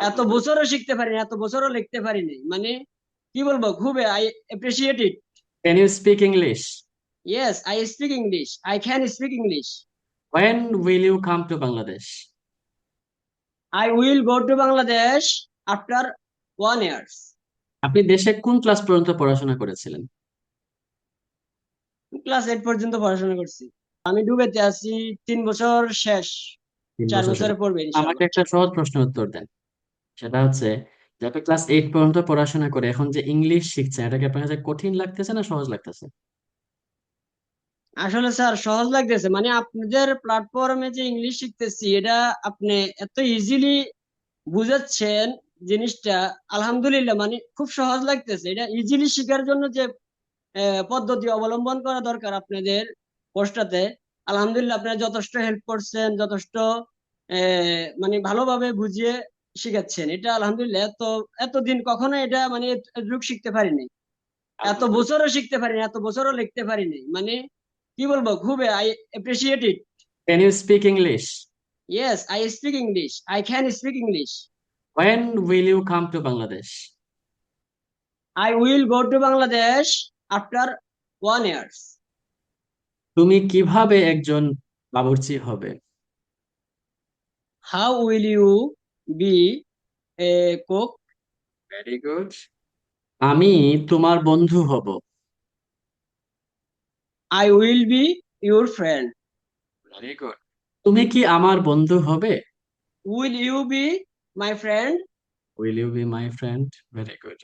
এত বছরও শিখতে পারিনি এত বছরও লিখতে পারিনি। মানে কি বলব খুবই I appreciate it Can you speak English? Yes I speak English I can speak English When will you come to Bangladesh? I will go to Bangladesh after one years আপনি দেশে কোন ক্লাস পর্যন্ত পড়াশোনা করেছিলেন? ক্লাস এইট পর্যন্ত পড়াশোনা করছি। আমি ডুবেতে আছি তিন বছর শেষ চার বছর পড়বে আমাকে একটা সহজ প্রশ্নের উত্তর দেন। সেটা হচ্ছে যে আপনি ক্লাস এইট পর্যন্ত পড়াশোনা করে এখন যে ইংলিশ শিখছেন এটা কি আপনার কাছে কঠিন লাগতেছে না সহজ লাগতেছে? আসলে স্যার, সহজ লাগতেছে। মানে আপনাদের প্ল্যাটফর্মে যে ইংলিশ শিখতেছি, এটা আপনি এত ইজিলি বুঝাচ্ছেন জিনিসটা, আলহামদুলিল্লাহ মানে খুব সহজ লাগতেছে। এটা ইজিলি শেখার জন্য যে পদ্ধতি অবলম্বন করা দরকার আপনাদের কোর্সটাতে আলহামদুলিল্লাহ, আপনারা যথেষ্ট হেল্প করছেন, যথেষ্ট মানে ভালোভাবে বুঝিয়ে শিখাচ্ছেন। এটা আলহামদুলিল্লাহ এত এতদিন কখনো এটা মানে এতটুকু শিখতে পারিনি। এত বছরও শিখতে পারিনি এত বছরও লিখতে পারিনি। মানে কি বলব খুবই I appreciate it Can you speak English? Yes I speak English I can speak English When will you come to Bangladesh? I will go to Bangladesh after one years তুমি কীভাবে একজন বাবুর্চি হবে? How will you be a cook. Very good আমি তোমার বন্ধু হব। I will be your friend very good তুমি কি আমার বন্ধু হবে? Will you be my friend will you be my friend very good